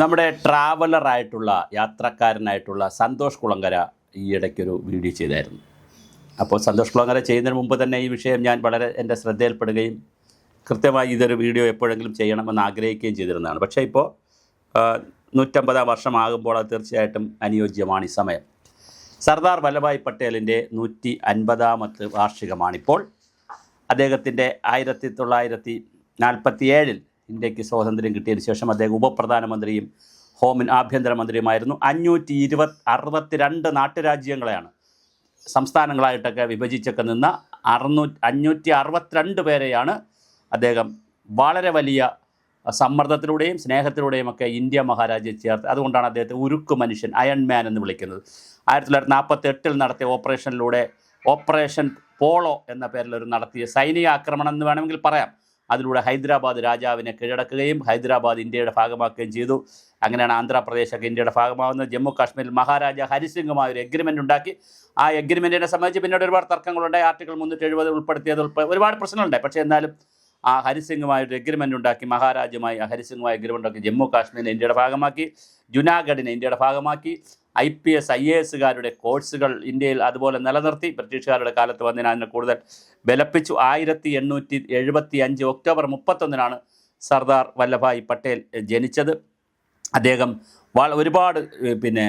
നമ്മുടെ ട്രാവലറായിട്ടുള്ള യാത്രക്കാരനായിട്ടുള്ള സന്തോഷ് കുളങ്കര ഈ ഇടയ്ക്കൊരു വീഡിയോ ചെയ്തായിരുന്നു. അപ്പോൾ സന്തോഷ് കുളങ്കര ചെയ്യുന്നതിന് മുമ്പ് തന്നെ ഈ വിഷയം ഞാൻ വളരെ എന്റെ ശ്രദ്ധയിൽപ്പെടുകയും കൃത്യമായി ഇതൊരു വീഡിയോ എപ്പോഴെങ്കിലും ചെയ്യണമെന്ന് ആഗ്രഹിക്കുകയും ചെയ്തിരുന്നതാണ്. പക്ഷേ ഇപ്പോൾ നൂറ്റമ്പതാം വർഷമാകുമ്പോൾ അത് തീർച്ചയായിട്ടും അനുയോജ്യമാണ് ഈ സമയം. സർദാർ വല്ലഭായ് പട്ടേലിന്റെ നൂറ്റി അൻപതാമത്തെ വാർഷികമാണിപ്പോൾ. അദ്ദേഹത്തിന്റെ ആയിരത്തി തൊള്ളായിരത്തി നാൽപ്പത്തി ഏഴിൽ ഇന്ത്യയ്ക്ക് സ്വാതന്ത്ര്യം കിട്ടിയതിന് ശേഷം അദ്ദേഹം ഉപപ്രധാനമന്ത്രിയും ഹോമിൻ ആഭ്യന്തരമന്ത്രിയുമായിരുന്നു. അഞ്ഞൂറ്റി ഇരുപത് അറുപത്തിരണ്ട് നാട്ടുരാജ്യങ്ങളെയാണ് സംസ്ഥാനങ്ങളായിട്ടൊക്കെ വിഭജിച്ചൊക്കെ നിന്ന അറുന്നൂറ്റി അഞ്ഞൂറ്റി അറുപത്തിരണ്ട് പേരെയാണ് അദ്ദേഹം വളരെ വലിയ സമ്മർദ്ദത്തിലൂടെയും സ്നേഹത്തിലൂടെയും ഒക്കെ ഇന്ത്യ മഹാരാജ്യം ചേർത്ത് അതുകൊണ്ടാണ് അദ്ദേഹത്തെ ഉരുക്ക് മനുഷ്യൻ അയൺ മാൻ എന്ന് വിളിക്കുന്നത്. ആയിരത്തി തൊള്ളായിരത്തി നാൽപ്പത്തി എട്ടിൽ നടത്തിയ ഓപ്പറേഷനിലൂടെ ഓപ്പറേഷൻ പോളോ എന്ന പേരിൽ ഒരു നടത്തിയ സൈനിക ആക്രമണം എന്ന് വേണമെങ്കിൽ പറയാം. അതിലൂടെ ഹൈദരാബാദ് രാജാവിനെ കീഴടക്കുകയും ഹൈദരാബാദ് ഇന്ത്യയുടെ ഭാഗമാക്കുകയും ചെയ്തു. അങ്ങനെയാണ് ആന്ധ്രാപ്രദേശൊക്കെ ഇന്ത്യയുടെ ഭാഗമാകുന്നത്. ജമ്മു കാശ്മീരിൽ മഹാരാജ ഹരിസിംഗുമായി ഒരു എഗ്രിമെന്റ് ഉണ്ടാക്കി. ആ എഗ്രിമെന്റിനെ സംബന്ധിച്ച് പിന്നീട് ഒരുപാട് തർക്കങ്ങളുണ്ടായി ആർട്ടിക്കിൾ മുന്നൂറ്റി എഴുപത് ഉൾപ്പെടുത്തിയത് ഉൾപ്പെ ഒരുപാട് പ്രശ്നങ്ങളുണ്ട്. പക്ഷേ എന്നാലും ആ ഹരിസിംഗുമായി ഒരു എഗ്രിമെന്റ് ഉണ്ടാക്കി. മഹാരാജുമായി ഹരിസിംഗുമായി എഗ്രിമെന്റ് ഉണ്ടാക്കി. ജമ്മു കാശ്മീരിനെ ഇന്ത്യയുടെ ഭാഗമാക്കി. ജുനാഗഡിനെ ഇന്ത്യയുടെ ഭാഗമാക്കി. I P S I A എസുകാരുടെ കോഴ്സുകൾ ഇന്ത്യയിൽ അതുപോലെ നിലനിർത്തി. ബ്രിട്ടീഷുകാരുടെ കാലത്ത് വന്നതിന് അതിനെ കൂടുതൽ ബലപ്പിച്ചു. ആയിരത്തി എണ്ണൂറ്റി എഴുപത്തി അഞ്ച് ഒക്ടോബർ മുപ്പത്തൊന്നിനാണ് സർദാർ വല്ലഭായ് പട്ടേൽ ജനിച്ചത്. അദ്ദേഹം ഒരുപാട് പിന്നെ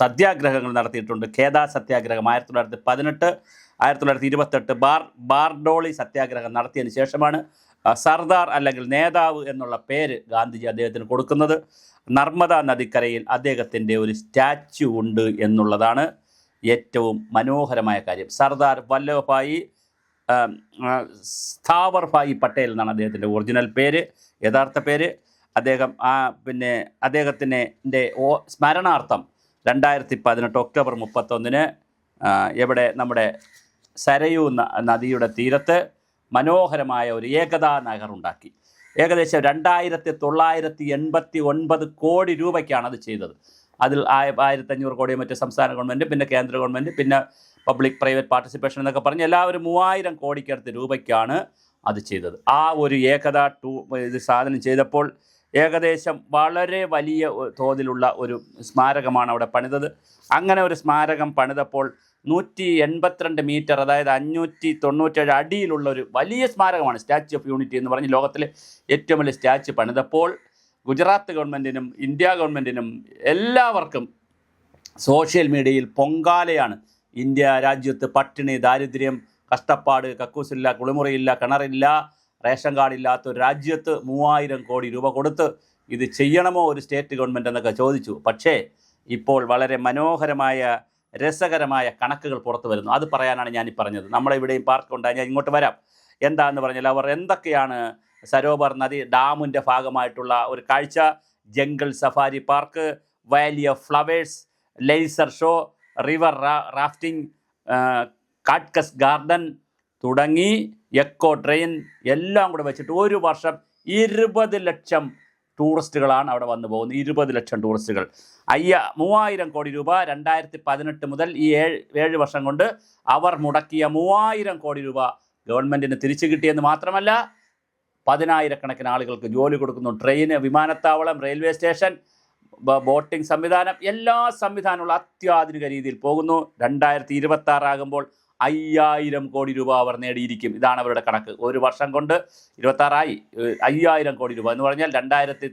സത്യാഗ്രഹങ്ങൾ നടത്തിയിട്ടുണ്ട്. ഖേദ സത്യാഗ്രഹം ആയിരത്തി തൊള്ളായിരത്തി പതിനെട്ട് ആയിരത്തി തൊള്ളായിരത്തി ഇരുപത്തെട്ട് ബാർ ബാർഡോളി സത്യാഗ്രഹം നടത്തിയതിന് ശേഷമാണ് സർദാർ അല്ലെങ്കിൽ നേതാവ് എന്നുള്ള പേര് ഗാന്ധിജി അദ്ദേഹത്തിന് കൊടുക്കുന്നത്. നർമ്മദ നദിക്കരയിൽ അദ്ദേഹത്തിന്റെ ഒരു സ്റ്റാച്യു ഉണ്ട് എന്നുള്ളതാണ് ഏറ്റവും മനോഹരമായ കാര്യം. സർദാർ വല്ലഭായി ആം, ആ, സ്ഥാവർ ഭായി പട്ടേൽ എന്നാണ് അദ്ദേഹത്തിന്റെ ഒറിജിനൽ പേര് യഥാർത്ഥ പേര്. അദ്ദേഹം ആ പിന്നെ അദ്ദേഹത്തിന്റെ ഓ സ്മരണാർത്ഥം രണ്ടായിരത്തി പതിനെട്ട് ഒക്ടോബർ മുപ്പത്തൊന്നിന് എവിടെ നമ്മുടെ സരയൂ നദിയുടെ തീരത്ത് മനോഹരമായ ഒരു ഏകതാ നഗർ ഉണ്ടാക്കി ഏകദേശം രണ്ടായിരത്തി തൊള്ളായിരത്തി എൺപത്തി ഒൻപത് കോടി രൂപയ്ക്കാണ് അത് ചെയ്തത്. അതിൽ ആയ ആയിരത്തി അഞ്ഞൂറ് കോടി മറ്റ് സംസ്ഥാന ഗവൺമെന്റ് പിന്നെ കേന്ദ്ര ഗവൺമെന്റ് പിന്നെ പബ്ലിക് പ്രൈവറ്റ് പാർട്ടിസിപ്പേഷൻ എന്നൊക്കെ പറഞ്ഞ് എല്ലാവരും മൂവായിരം കോടിക്കടുത്ത് രൂപയ്ക്കാണ് അത് ചെയ്തത്. ആ ഒരു ഏകത ടൂ ഇത് സാധനം ചെയ്തപ്പോൾ ഏകദേശം വളരെ വലിയ തോതിലുള്ള ഒരു സ്മാരകമാണ് അവിടെ പണിതത്. അങ്ങനെ ഒരു സ്മാരകം പണിതപ്പോൾ നൂറ്റി എൺപത്തിരണ്ട് മീറ്റർ അതായത് അഞ്ഞൂറ്റി തൊണ്ണൂറ്റേഴ് അടിയിലുള്ള ഒരു വലിയ സ്മാരകമാണ് സ്റ്റാച്യു ഓഫ് യൂണിറ്റി എന്ന് പറഞ്ഞ് ലോകത്തിലെ ഏറ്റവും വലിയ സ്റ്റാച്യു പണിതപ്പോൾ ഗുജറാത്ത് ഗവൺമെന്റിനും ഇന്ത്യ ഗവൺമെന്റിനും എല്ലാവർക്കും സോഷ്യൽ മീഡിയയിൽ പൊങ്കാലയാണ്. ഇന്ത്യ രാജ്യത്ത് പട്ടിണി ദാരിദ്ര്യം കഷ്ടപ്പാട് കക്കൂസില്ല കുളിമുറിയില്ല കിണറില്ല റേഷൻ കാർഡില്ലാത്ത ഒരു രാജ്യത്ത് മൂവായിരം കോടി രൂപ കൊടുത്ത് ഇത് ചെയ്യണമോ ഒരു സ്റ്റേറ്റ് ഗവൺമെന്റ് എന്നൊക്കെ ചോദിച്ചു. പക്ഷേ ഇപ്പോൾ വളരെ മനോഹരമായ രസകരമായ കണക്കുകൾ പുറത്തു വരുന്നു. അത് പറയാനാണ് ഞാൻ ഈ പറഞ്ഞത്. നമ്മുടെ ഇവിടെയും പാർക്ക് ഉണ്ടായി ഞാൻ ഇങ്ങോട്ട് വരാം. എന്താന്ന് പറഞ്ഞാൽ അവർ എന്തൊക്കെയാണ് സരോവർ നദി ഡാമിന്റെ ഭാഗമായിട്ടുള്ള ഒരു കാഴ്ച? Jungle safari park valley of flowers laser show river rafting cactus garden തുടങ്ങി എക്കോ ട്രെയിൻ എല്ലാം കൂടെ വെച്ചിട്ട് ഒരു വർഷം ഇരുപത് ലക്ഷം ടൂറിസ്റ്റുകളാണ് അവിടെ വന്നു പോകുന്നത്. ഇരുപത് ലക്ഷം ടൂറിസ്റ്റുകൾ. അയ്യ മൂവായിരം കോടി രൂപ രണ്ടായിരത്തി പതിനെട്ട് മുതൽ ഈ ഏഴ് ഏഴ് വർഷം കൊണ്ട് അവർ മുടക്കിയ മൂവായിരം കോടി രൂപ ഗവൺമെന്റിന് തിരിച്ചു കിട്ടിയെന്ന് മാത്രമല്ല പതിനായിരക്കണക്കിന് ആളുകൾക്ക് ജോലി കൊടുക്കുന്നു. ട്രെയിന് വിമാനത്താവളം റെയിൽവേ സ്റ്റേഷൻ ബോട്ടിംഗ് സംവിധാനം എല്ലാ സംവിധാനമുള്ള അത്യാധുനിക രീതിയിൽ പോകുന്നു. രണ്ടായിരത്തി ഇരുപത്തി ആറാകുമ്പോൾ അയ്യായിരം കോടി രൂപ അവർ നേടിയിരിക്കും. ഇതാണ് അവരുടെ കണക്ക്. ഒരു വർഷം കൊണ്ട് ഇരുപത്താറായി. അയ്യായിരം കോടി രൂപ എന്ന് പറഞ്ഞാൽ രണ്ടായിരത്തി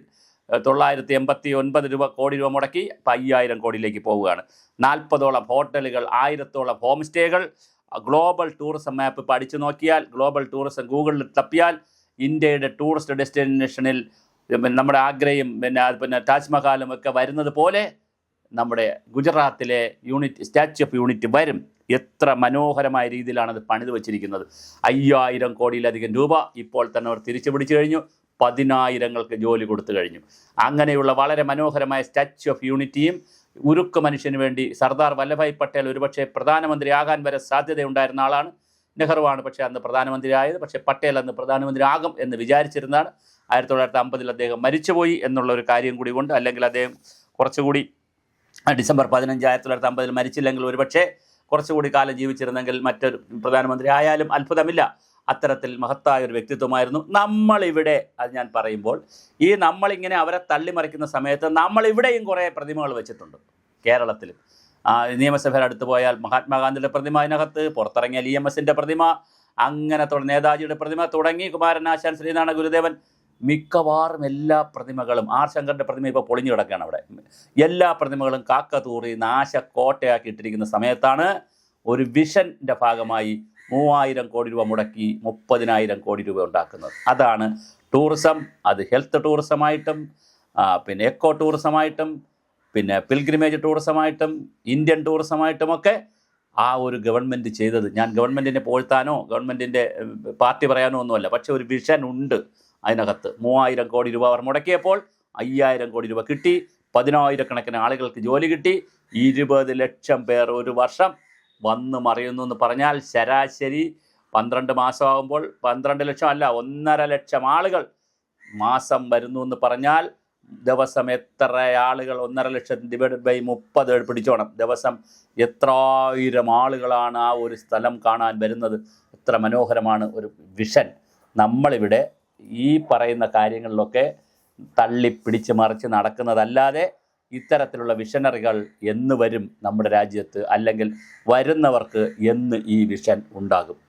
തൊള്ളായിരത്തി എൺപത്തി ഒൻപത് രൂപ കോടി രൂപ മുടക്കി ഇപ്പം അയ്യായിരം കോടിയിലേക്ക് പോവുകയാണ്. നാൽപ്പതോളം ഹോട്ടലുകൾ ആയിരത്തോളം ഹോം സ്റ്റേകൾ ഗ്ലോബൽ ടൂറിസം മാപ്പ് പഠിച്ചു നോക്കിയാൽ ഗ്ലോബൽ ടൂറിസം ഗൂഗിളിൽ തപ്പിയാൽ ഇന്ത്യയുടെ ടൂറിസ്റ്റ് ഡെസ്റ്റിനേഷനിൽ നമ്മുടെ ആഗ്രയും പിന്നെ പിന്നെ താജ്മഹാലും ഒക്കെ വരുന്നത് പോലെ നമ്മുടെ ഗുജറാത്തിലെ യൂണിറ്റ് സ്റ്റാച്യു ഓഫ് യൂണിറ്റ് വരും. എത്ര മനോഹരമായ രീതിയിലാണ് അത് പണിത് വച്ചിരിക്കുന്നത്. അയ്യായിരം കോടിയിലധികം രൂപ ഇപ്പോൾ തന്നെ അവർ തിരിച്ചു പിടിച്ചു കഴിഞ്ഞു. പതിനായിരങ്ങൾക്ക് ജോലി കൊടുത്തു കഴിഞ്ഞു. അങ്ങനെയുള്ള വളരെ മനോഹരമായ സ്റ്റാച്യു ഓഫ് യൂണിറ്റിയും ഉരുക്ക് മനുഷ്യന് വേണ്ടി സർദാർ വല്ലഭായ് പട്ടേൽ ഒരുപക്ഷെ പ്രധാനമന്ത്രിയാകാൻ വരെ സാധ്യതയുണ്ടായിരുന്ന ആളാണ്. നെഹ്റുവാണ് പക്ഷേ അന്ന് പ്രധാനമന്ത്രിയായത്. പക്ഷേ പട്ടേൽ അന്ന് പ്രധാനമന്ത്രി ആകും എന്ന് വിചാരിച്ചിരുന്നതാണ്. ആയിരത്തി തൊള്ളായിരത്തി അമ്പതിൽ അദ്ദേഹം മരിച്ചുപോയി എന്നുള്ള ഒരു കാര്യം കൂടി ഉണ്ട്. അല്ലെങ്കിൽ അദ്ദേഹം കുറച്ചുകൂടി ഡിസംബർ പതിനഞ്ച് ആയിരത്തി തൊള്ളായിരത്തി അമ്പതിൽ മരിച്ചില്ലെങ്കിൽ ഒരുപക്ഷെ കുറച്ചുകൂടി കാലം ജീവിച്ചിരുന്നെങ്കിൽ മറ്റൊരു പ്രധാനമന്ത്രി ആയാലും അത്ഭുതമില്ല. അത്തരത്തിൽ മഹത്തായ ഒരു വ്യക്തിത്വമായിരുന്നു. നമ്മളിവിടെ അത് ഞാൻ പറയുമ്പോൾ ഈ നമ്മളിങ്ങനെ അവരെ തള്ളിമറിക്കുന്ന സമയത്ത് നമ്മളിവിടെയും കുറേ പ്രതിമകൾ വെച്ചിട്ടുണ്ട്. കേരളത്തിൽ. നിയമസഭയിൽ അടുത്ത് പോയാൽ മഹാത്മാഗാന്ധിയുടെ പ്രതിമ അതിനകത്ത് പുറത്തിറങ്ങിയാൽ ഇ എം എസിന്റെ പ്രതിമ അങ്ങനെ നേതാജിയുടെ പ്രതിമ തുടങ്ങി കുമാരനാശാൻ ശ്രീനാരായണ ഗുരുദേവൻ മിക്കവാറും എല്ലാ പ്രതിമകളും ആർ ശങ്കറിന്റെ പ്രതിമ ഇപ്പോൾ പൊളിഞ്ഞു കിടക്കുകയാണ് അവിടെ. എല്ലാ പ്രതിമകളും കാക്ക തൂറി നാശക്കോട്ടയാക്കി ഇട്ടിരിക്കുന്ന സമയത്താണ് ഒരു വിഷന്റെ ഭാഗമായി മൂവായിരം കോടി രൂപ മുടക്കി മുപ്പതിനായിരം കോടി രൂപ ഉണ്ടാക്കുന്നത്. അതാണ് ടൂറിസം. അത് ഹെൽത്ത് ടൂറിസമായിട്ടും പിന്നെ എക്കോ ടൂറിസമായിട്ടും പിന്നെ പിൽഗ്രിമേജ് ടൂറിസമായിട്ടും ഇന്ത്യൻ ടൂറിസമായിട്ടുമൊക്കെ ആ ഒരു ഗവൺമെന്റ് ചെയ്തത്. ഞാൻ ഗവൺമെന്റിനെ പോഴ്ത്താനോ ഗവൺമെന്റിന്റെ പാർട്ടി പറയാനോ ഒന്നുമല്ല. പക്ഷെ ഒരു വിഷൻ ഉണ്ട്. അതിനകത്ത് മൂവായിരം കോടി രൂപ അവർ മുടക്കിയപ്പോൾ അയ്യായിരം കോടി രൂപ കിട്ടി. പതിനായിരക്കണക്കിന് ആളുകൾക്ക് ജോലി കിട്ടി. ഇരുപത് ലക്ഷം പേർ ഒരു വർഷം വന്ന് മറിയുന്നു എന്ന് പറഞ്ഞാൽ ശരാശരി പന്ത്രണ്ട് മാസമാകുമ്പോൾ പന്ത്രണ്ട് ലക്ഷം അല്ല ഒന്നര ലക്ഷം ആളുകൾ മാസം വരുന്നു എന്ന് പറഞ്ഞാൽ ദിവസം എത്ര ആളുകൾ ഒന്നര ലക്ഷം ഡിവൈഡഡ് ബൈ മുപ്പത് പിടിച്ചോണം. ദിവസം എത്ര ആയിരം ആളുകളാണ് ആ ഒരു സ്ഥലം കാണാൻ വരുന്നത്. എത്ര മനോഹരമാണ് ഒരു വിഷൻ നമ്മളിവിടെ ഈ പറയുന്ന കാര്യങ്ങളിലൊക്കെ തള്ളി പിടിച്ച് മറിച്ച് നടക്കുന്നതല്ലാതെ ഇത്തരത്തിലുള്ള വിഷനറികൾ എന്ന് വരും നമ്മുടെ രാജ്യത്ത് അല്ലെങ്കിൽ വരുന്നവർക്ക് എന്ന് ഈ വിഷൻ ഉണ്ടാകും.